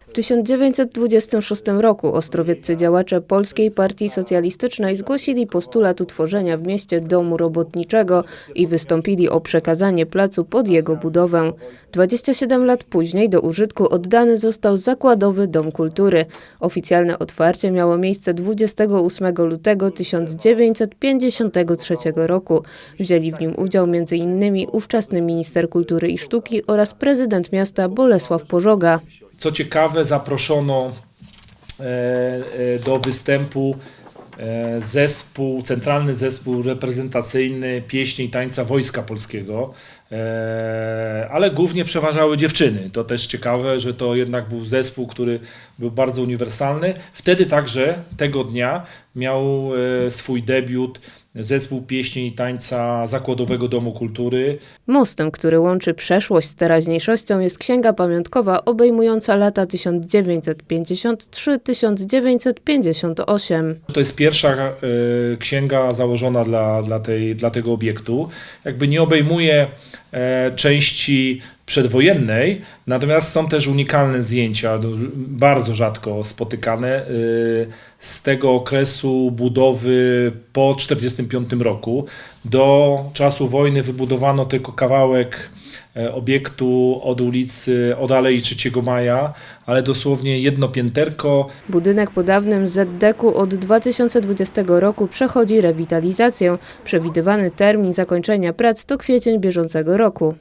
W 1926 roku ostrowieccy działacze Polskiej Partii Socjalistycznej zgłosili postulat utworzenia w mieście domu robotniczego i wystąpili o przekazanie placu pod jego budowę. 27 lat później do użytku oddany został zakładowy Dom Kultury. Oficjalne otwarcie miało miejsce 28 lutego 1953 roku. Wzięli w nim udział m.in. ówczesny minister kultury i sztuki oraz prezydent miasta Bolesław Pożoga. Co ciekawe, zaproszono e, e, do występu e, zespół, centralny zespół reprezentacyjny pieśni i tańca Wojska Polskiego, ale głównie przeważały dziewczyny. To też ciekawe, że to jednak był zespół, który był bardzo uniwersalny. Wtedy także tego dnia miał swój debiut zespół pieśni i tańca Zakładowego Domu Kultury, Mostem, który łączy przeszłość z teraźniejszością jest księga pamiątkowa obejmująca lata 1953-1958. To jest pierwsza e, księga założona dla, dla, tej, dla tego obiektu. Jakby nie obejmuje e, części przedwojennej, natomiast są też unikalne zdjęcia, bardzo rzadko spotykane, e, z tego okresu budowy po 1945 roku. Do czasu wojny wybudowano tylko kawałek e, obiektu od ulicy, od Alei 3 Maja, ale dosłownie jedno pięterko, Budynek po dawnym ZDK-u od 2020 roku przechodzi rewitalizację. Przewidywany termin zakończenia prac to kwiecień bieżącego roku.